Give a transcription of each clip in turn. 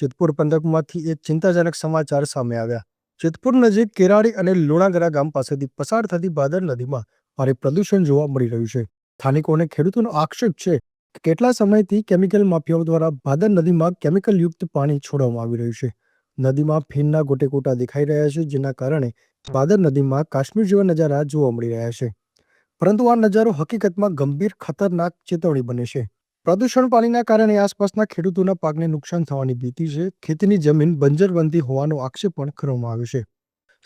જેતપુર પંથકમાંથી એક ચિંતાજનક સમાચાર સામે આવ્યા. જેતપુર નજીક કેરાડી અને લુણાગરા ગામ પાસેથી પસાર થતી ભાદર નદીમાં ભારે પ્રદૂષણ જોવા મળી રહ્યું છે. સ્થાનિકો અને ખેડૂતોનો આક્ષેપ છે કે કેટલા સમયથી કેમિકલ માફિયાઓ દ્વારા ભાદર નદીમાં કેમિકલયુક્ત પાણી છોડવામાં આવી રહ્યું છે. નદીમાં ફીનના ગોટેકોટા દેખાઈ રહ્યા છે, જેના કારણે ભાદર નદીમાં કાશ્મીર જેવા નજારા જોવા મળી રહ્યા છે. પરંતુ આ નજારો હકીકતમાં ગંભીર, ખતરનાક ચેતવણી બને છે. પ્રદૂષણ પાણીના કારણે આસપાસના ખેડૂતોના પાકને નુકસાન થવાની ભીતિ છે. ખેતીની જમીન બંજર બનતી હોવાનો આક્ષેપ પણ કરવામાં આવ્યો છે.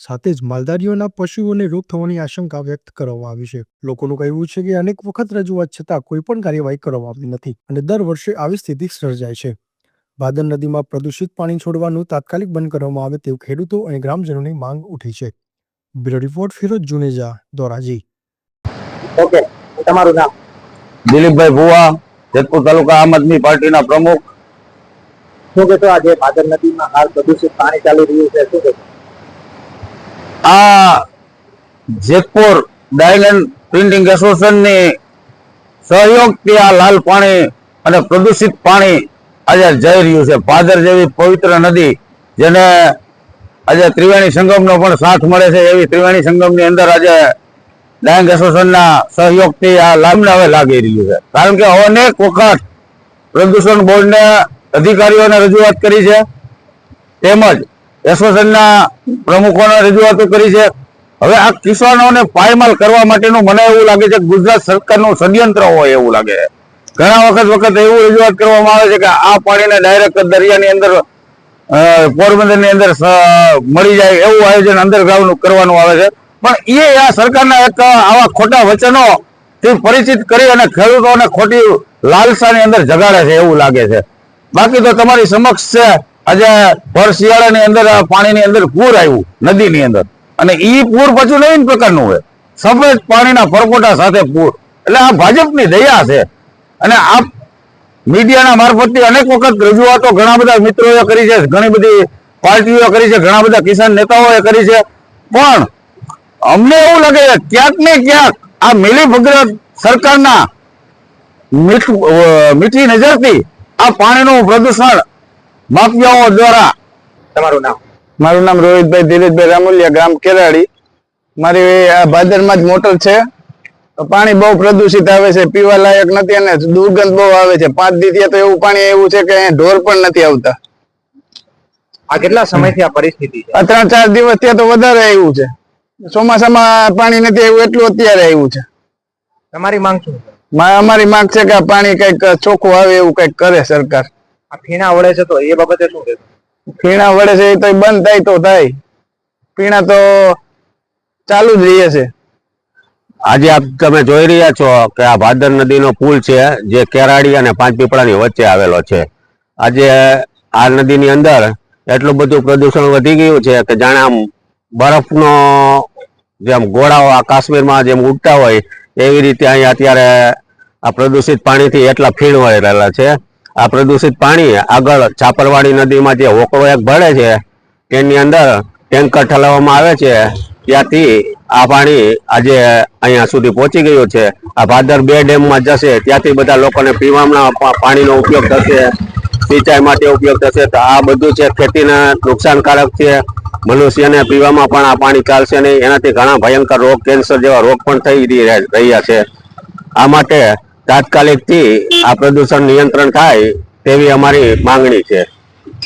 સાથે જ માલધારીઓના પશુઓને રોગ થવાની આશંકા વ્યક્ત કરવામાં આવી છે. લોકોનું કહેવું છે કે અનેક વખત રજૂઆત છતાં કોઈ પણ કાર્યવાહી કરવામાં આવતી નથી અને દર વર્ષે આવી સ્થિતિ સર્જાય છે. ભાદર નદીમાં પ્રદૂષિત પાણી છોડવાનું તાત્કાલિક બંધ કરવામાં આવે તેવું ખેડૂતો અને ગ્રામજનોની માંગ ઉઠી છે. Bureau report Firoj Juneja Dhoraji. Okay તમારું નામ? દિલીપભાઈ ભુવા. જેતપુર તાલુકા આમ આદમી પાર્ટીના પ્રમુખ. શું કહેશો આજે ભાદર નદીમાં હાલ પ્રદૂષિત પાણી ચાલી રહ્યું છે? શું કહેશો? આ જેતપુર ડાયલેન્ડ પ્રિન્ટિંગ એસોસિએશનની સહયોગથી આ લાલ પાણી અને પ્રદૂષિત પાણી આજે જઈ રહ્યું છે. ભાદર જેવી પવિત્ર નદી જેને આજે ત્રિવેણી સંગમનો પણ સાથ મળે છે એવી ત્રિવેણી સંગમની અંદર આજે ડાયંગ એસોસિએશનના સહયોગથી આ લાંબને હવે લાગી રહ્યું છે. કારણ કે અનેક વખત પ્રદૂષણ બોર્ડને અધિકારીઓને રજૂઆત કરી છે, તેમજ એસોસિએશનના પ્રમુખોને રજૂઆતો કરી છે. હવે આ કિસાનોને પાયમાલ કરવા માટેનું મને એવું લાગે છે કે ગુજરાત સરકારનું ષડયંત્ર હોય એવું લાગે છે. ઘણા વખત વખત એવું રજૂઆત કરવામાં આવે છે કે આ પાણીને ડાયરેક્ટ દરિયાની અંદર પોરબંદરની અંદર મળી જાય એવું આયોજન અંડરગ્રાઉન્ડ કરવાનું આવે છે. પણ એ આ સરકારના એક આવા ખોટા વચનો થી પરિચિત કરી અને ખેડૂતોને ખોટી લાલસાની અંદર જગાડે છે એવું લાગે છે. બાકી તો તમારી સમક્ષ છે, આજે ભર શિયાળાની અંદર પાણીની અંદર પૂર આવ્યું, નદીની અંદર. અને એ પૂર પાછું નવીન પ્રકારનું હોય સફેદ પાણીના પરપોટા સાથે પૂર. એટલે આ ભાજપની દયા છે. અને આ મીડિયાના મારફતથી અનેક વખત રજૂઆતો ઘણા બધા મિત્રોએ કરી છે, ઘણી બધી પાર્ટીઓ કરી છે, ઘણા બધા કિસાન નેતાઓએ કરી છે. પણ અમને એવું લાગે છે ક્યાંક ને ક્યાંક આ મિલી ભગરત સરકારના મીઠ નજરથી આ પાણીનું પ્રદૂષણ માફિયાઓ દ્વારા તમારું નામ? મારું નામ રોહિતભાઈ ધીરજભાઈ રામુલિયા ગામ કેરાડી મારી આ ભાદરમાં જ મોટર છે. પાણી બહુ પ્રદૂષિત આવે છે પીવા લાયક નથી અને દુર્ગંધ બહુ આવે છે. પાંચ દિવસે તો એવું પાણી એવું છે કે અહીંયા ઢોર પણ નથી આવતા. આ કેટલા સમયથી આ પરિસ્થિતિ ત્રણ ચાર દિવસ ત્યાં તો વધારે આવ્યું છે. ચોમાસામાં પાણી નથી આવ્યું એટલું અત્યારે આવ્યું છે. તમારી માંગ શું છે? મા- અમારી માંગ છે કે પાણી કંઈક ચોખ્ખું આવે એવું કંઈક કરે સરકાર. આ ફીણા વળે છે તો એ બાબતે શું કહેશો? ફીણા વડે છે એ તો બંધ થાય તો થાય. પીણા તો ચાલુ જ રહીએ છે. આજે આપ તમે જોઈ રહ્યા છો કે આ ભાદર નદીનો પુલ છે જે કેરાડી અને પાંચ પીપળાની વચ્ચે આવેલો છે. આજે આ નદીની અંદર એટલું બધું પ્રદૂષણ વધી ગયું છે કે જાણે આમ બરફનો જેમ ગોળાઓ આ કાશ્મીરમાં જેમ ઉડતા હોય, એવી રીતે અહીંયા અત્યારે આ પ્રદૂષિત પાણીથી એટલા ફીણ વળેલા છે. આ પ્રદૂષિત પાણી આગળ છાપરવાડી નદીમાં જે હોકળો એક ભળે છે, તેની અંદર ટેન્કર ઠલાવવામાં આવે છે. ત્યાંથી આ પાણી આજે અહીંયા સુધી પહોંચી ગયું છે. આ ભાદર બે ડેમમાં જશે, ત્યાંથી બધા લોકોને પીવાના પાણીનો ઉપયોગ થશે, સિંચાઈ માટે ઉપયોગ થશે. તો આ બધું છે ખેતીને નુકસાનકારક છે. મનુષ્યને પીવામાં પણ આ પાણી ચાલશે નહીં. એનાથી ઘણા ભયંકર રોગ, કેન્સર જેવા રોગ પણ થઈ રહ્યા છે. આ માટે તાત્કાલિકથી આ પ્રદૂષણ નિયંત્રણ થાય તેવી અમારી માંગણી છે.